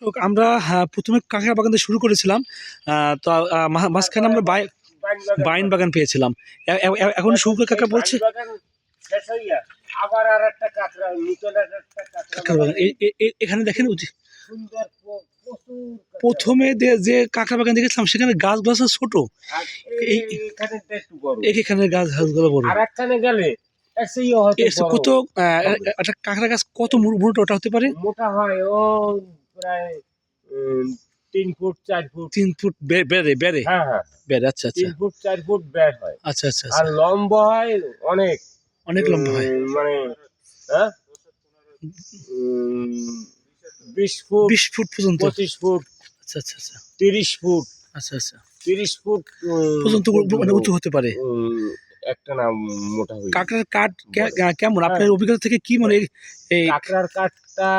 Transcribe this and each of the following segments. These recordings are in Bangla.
তো আমরা হ্যাঁ, প্রথমে কাঁকড়া বাগান দিয়ে শুরু করেছিলাম তো মাঝখানে আমরা বাই- বাইন বাগান পেয়েছিলাম। এখন শুকনো কাকা বলছে আবার আর একটা কাঁকড়া এখানে দেখেন সুন্দর। প্রথমে যে- কাঁকড়া বাগান দেখেছিলাম সেখানে গাছগুলো ছোট। এখানে গাছ গাছগুলো বড়। গেলে। কত একটা কাঁকড়া গাছ কত মুড়ো ওটা হতে পারে? মোটা হয় ও প্রায় তিন ফুট চার ফুট। তিন ফুট বেড়ে বেড়ে? হ্যাঁ হ্যাঁ। বেড়ে আচ্ছা আচ্ছা। তিন ফুট চার ফুট ব্যাট হয়। আচ্ছা আচ্ছা আর আচ্ছা লম্বা হয় অনেক। অনেক লম্বা হয়। মানে হ্যাঁ? বিশ ফুট বিশ ফুট পর্যন্ত। পঁচিশ ফুট আচ্ছা আচ্ছা আচ্ছা। তিরিশ ফুট। আচ্ছা আচ্ছা। তিরিশ ফুট পর্যন্ত মানে উঁচু হতে পারে। একটা না মোটা হয়ে কাঁকড়ার কাঠ কেমন? আপনার অভিজ্ঞতা থেকে কি মনে এই- কাঁকড়ার কাঠটা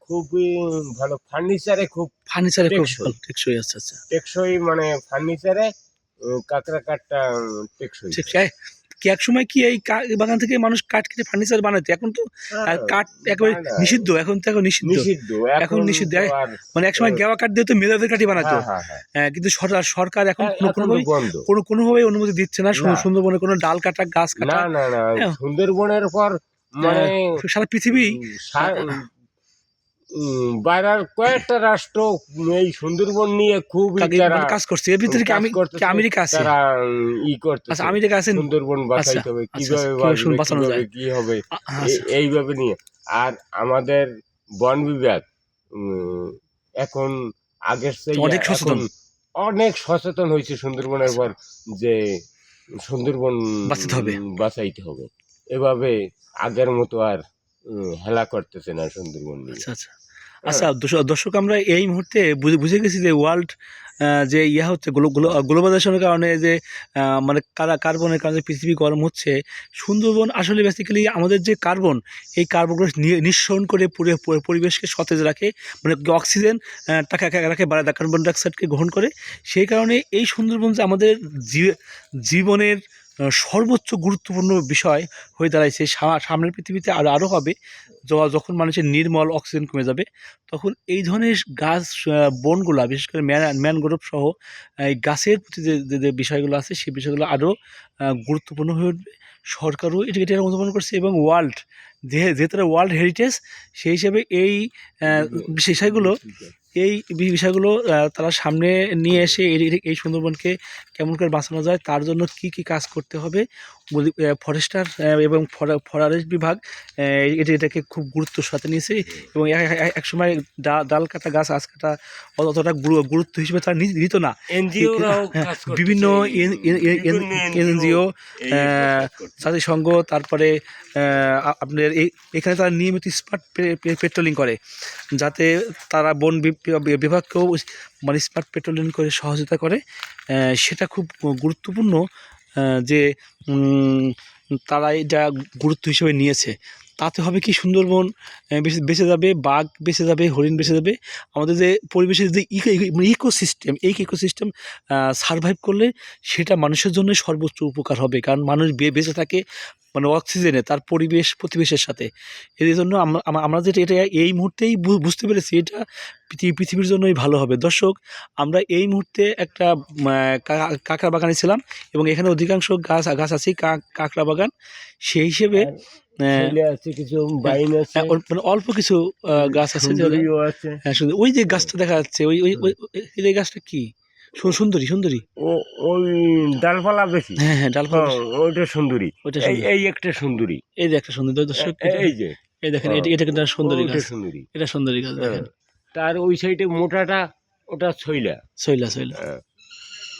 খুবই ভালো। ফার্নিচারে খুব ফার্নিচারে খুব টেকসই। টেকসই আচ্ছা আচ্ছা। টেকসই মানে ফার্নিচারে কাঁকড়া কাঠটা টেকসই। ঠিক আছে কি এক সময় কি এই বাগান থেকে মানুষ কাঠ কেটে ফার্নিচার বানাতো এখন তো আর কাঠ একেবারে। নিষিদ্ধ এখন তো এখন নিষিদ্ধ এখন নিষিদ্ধ। মানে এক সময় গেওয়া কাঠ দিয়ে তো মেধাদের কাঠি বানাতো হ্যাঁ, হ্যাঁ, হ্যাঁ। হ্যাঁ, কিন্তু সরকার এখন হ্যাঁ, কোনো কোনো কোনোভাবেই অনুমতি দিচ্ছে না সুন্দরবনে কোনো ডাল কাটা গাছ কাটা হ্যাঁ। সুন্দরবনের পর মানে সারা পৃথিবী বাইরের কয়েকটা রাষ্ট্র এই সুন্দরবন নিয়ে খুব মানে কাজ করছে? এর ভিতরে আমি আমেরিকা আছে? তারা ই আচ্ছা আমেরিকা আছেন? সুন্দরবন বাঁচাইতে হবে। আচ্ছা, কীভাবে আচ্ছা, কীভাবে বাঁচানো যায়। কি হবে আচ্ছা। এইভাবে নিয়ে। আর আমাদের বন বিভাগ এখন আগের অনেক সচেতন। অনেক সচেতন হয়েছে সুন্দরবনের পর যে সুন্দরবন বাঁচাতে হবে। বাঁচাইতে হবে। এভাবে আগের মতো আর হেলা করতেছে না সুন্দরবন নিয়ে। আচ্ছা আচ্ছা। আচ্ছা দর্শক- আমরা এই মুহূর্তে বুঝে গেছি যে ওয়ার্ল্ড যে ইয়া হচ্ছে গ্লোবালাইজেশনের কারণে যে মানে কারা কার্বনের কারণে পৃথিবী গরম হচ্ছে সুন্দরবন আসলে বেসিক্যালি আমাদের যে কার্বন এই কার্বনগুলো নিঃসরণ করে পুরো পরিবেশকে সতেজ রাখে মানে অক্সিজেন টাকা রাখে দেয়, কার্বন ডাইঅক্সাইডকে গ্রহণ করে। সেই কারণে এই সুন্দরবন যে আমাদের জীবনের সর্বোচ্চ গুরুত্বপূর্ণ বিষয় হয়ে দাঁড়াইছে সামনের পৃথিবীতে আরও আরও হবে। যখন মানুষের নির্মল অক্সিজেন কমে যাবে, তখন এই ধরনের গাছ বনগুলা, বিশেষ করে ম্যান, ম্যানগ্রোভ সহ, এই গাছের প্রতি যে, যে- যে বিষয়গুলো আছে সেই বিষয়গুলো আরও গুরুত্বপূর্ণ হয়ে উঠবে। সরকারও এটা এটা অনুধাবন করছে এবং ওয়ার্ল্ড, যে যেহেতু ওয়ার্ল্ড হেরিটেজ, সেই হিসেবে এই বিষয়গুলো এই বিষয়গুলো তারা সামনে নিয়ে এসে এই সুন্দরবনকে কেমন করে বাঁচানো যায়, তার জন্য কি কি কাজ করতে হবে ফরেস্টার এবং ফরেস্ট বিভাগ এটা এটাকে খুব গুরুত্বের সাথে নিয়েছে এবং এক- সময় ডাল কাটা গাছ আজ কাটা অতটা গুরুত্ব হিসেবে তারা নিত না। হ্যাঁ, বিভিন্ন এনজিও জাতিসংঘ তারপরে আপনার এই এখানে তারা নিয়মিত স্মার্ট পেট্রোলিং করে যাতে তারা বন বিভাগকেও মানে স্মার্ট পেট্রোলিং করে সহযোগিতা করে সেটা খুব গুরুত্বপূর্ণ যে তারা এটা গুরুত্ব হিসেবে নিয়েছে। তাতে হবে কি সুন্দরবন বেঁচে বেঁচে যাবে, বাঘ বেঁচে যাবে, হরিণ বেঁচে যাবে। আমাদের যে পরিবেশের যে ইকো মানে ইকোসিস্টেম এই ইকোসিস্টেম সারভাইভ করলে সেটা মানুষের জন্য সর্বোচ্চ উপকার হবে। কারণ মানুষ বেঁচে থাকে মানে অক্সিজেনে তার পরিবেশ, প্রতিবেশের সাথে। এর জন্য আমরা আমরা যেটা, এটা এই মুহূর্তেই বুঝতে পেরেছি, এটা পৃথিবী, পৃথিবীর জন্যই ভালো হবে। দর্শক, আমরা এই মুহূর্তে একটা কাঁকড়া বাগানে ছিলাম এবং এখানে অধিকাংশ গাছ গাছ আছে কাঁকড়া বাগান। সেই হিসেবে আছে হ্যাঁ, অল- মানে অল্প কিছু গাছ আছে হ্যাঁ সুন্দর। ওই যে গাছটা দেখা যাচ্ছে ওই ওই ওই- গাছটা কি? সুন্দরী সুন্দরী। ও ওই ডালপালা বেশি? হ্যাঁ হ্যাঁ ডালপালা হ্যাঁ, ওইটা সুন্দরী। ওইটা এই একটা সুন্দরী। এই যে একটা সুন্দর দর্শক এই যে। এই দেখেন এটা এটা কিন্তু সুন্দরী গাছ। সুন্দরী। এটা সুন্দরী গাছ হ্যাঁ। দেখেন। তার ওই সাইডে মোটাটা ওটা ছইলা ছইলা হ্যাঁ।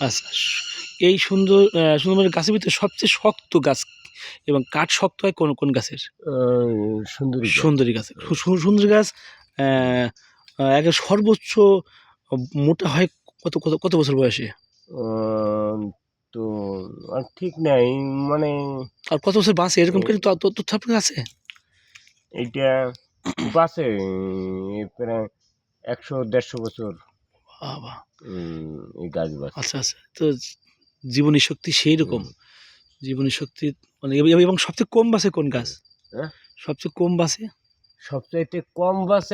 আচ্ছা। এই সুন্দর সুন্দরবনের গাছের ভিতরে সবচেয়ে শক্ত গাছ এবং কাঠ শক্ত হয় কোন কোন গাছের? সুন্দরী গাছ। সুন্দরী গাছ। সুন্দরী গাছ একে সর্বোচ্চ মোটা হয় কত কত কত বছর বয়সে? তো আর ঠিক নাই মানে আর কত বছর বাঁচে? এরকম কিন্তু তথ্য আপনার আছে এইটা বাসে প্রায় একশো দেড়শো বছর। বাবা। এই গাছ বাসে আচ্ছা আচ্ছা। তো জীবনী শক্তি সেই রকম জীবনী শক্তি মানে এবং- সবচেয়ে কম বাসে কোন গাছ? হ্যাঁ? সবচেয়ে কম বাসে? সবচাইতে কম বাসে